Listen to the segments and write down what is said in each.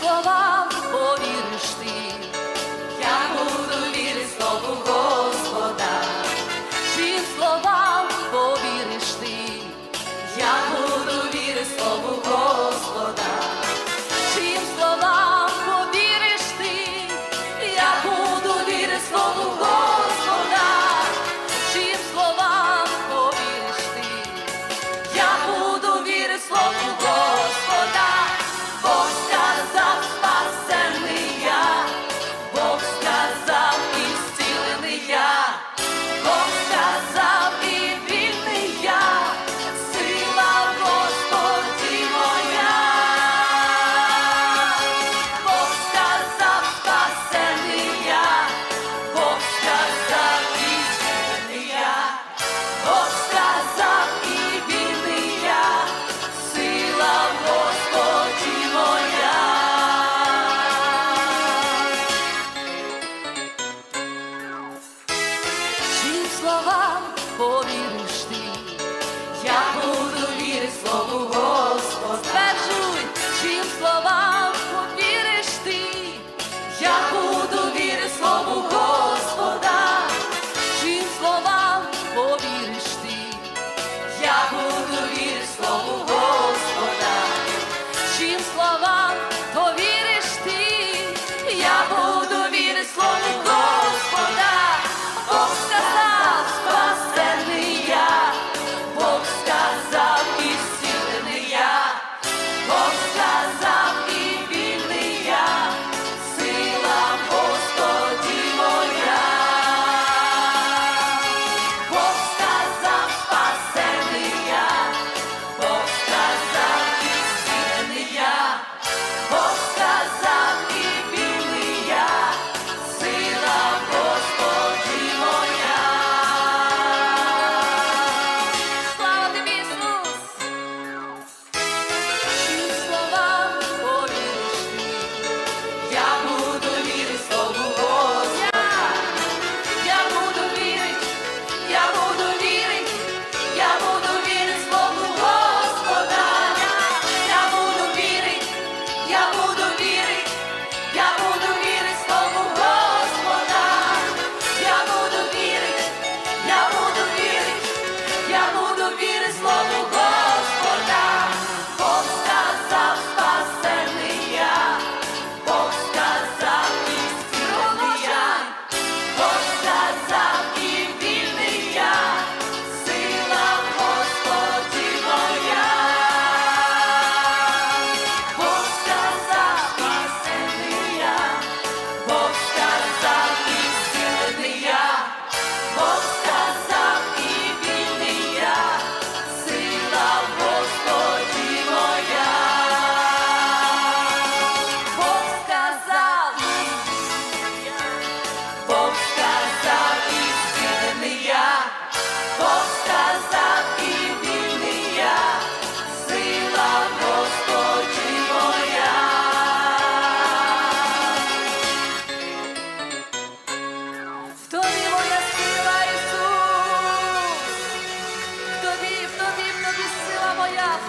서가 словам повіриш ти, я буду вірити слову.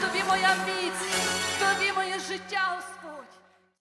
Тобі моя міць, тобі моє життя, Господь.